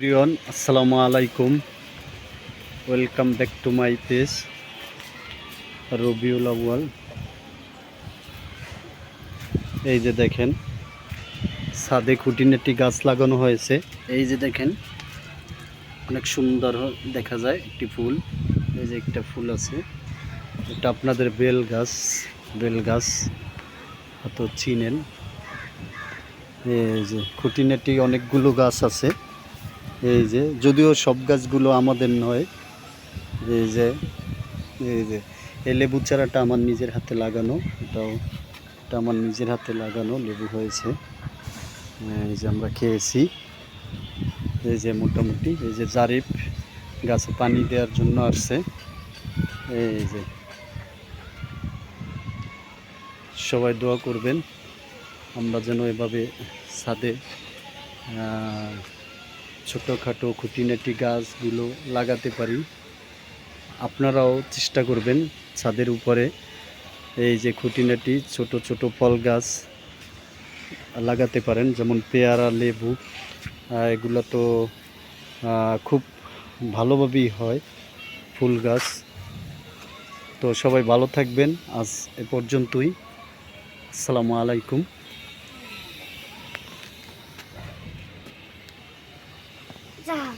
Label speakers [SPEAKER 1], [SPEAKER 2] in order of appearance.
[SPEAKER 1] প্রিয়ন আসসালামু আলাইকুম। Welcome back to my page, Rabiul Awal. এই যে দেখেন ছাদে খুঁটিনাটি গাছ লাগানো হয়েছে। এই যে দেখেন, অনেক সুন্দর দেখা যায় একটি ফুল। এই যে একটা ফুল আছে, এটা আপনাদের বেল গাছ বেল গাছ, হয়তো চিনেন। এই যে খুঁটিনাটি অনেকগুলো গাছ আছে। এই যে, যদিও সব গাছগুলো আমাদের নয়, এই যে এই যে, এই লেবু চারাটা আমার নিজের হাতে লাগানো, এটাও এটা আমার নিজের হাতে লাগানো, লেবু হয়েছে। এই যে আমরা খেয়েছি। এই যে মোটামুটি, এই যে জারিফ গাছে পানি দেওয়ার জন্য আসছে। এই যে, সবাই দোয়া করবেন, আমরা যেন এভাবে ছাদে ছোটোখাটো খুঁটিনাটি গাছগুলো লাগাতে পারি। আপনারাও চেষ্টা করবেন ছাদের উপরে এই যে খুঁটিনাটি ছোট ছোট ফল গাছ লাগাতে পারেন, যেমন পেয়ারা, লেবু এগুলো তো খুব ভালোভাবেই হয় ফুল গাছ। তো সবাই ভালো থাকবেন। আজ এ পর্যন্তই। আসসালামু আলাইকুম। 咋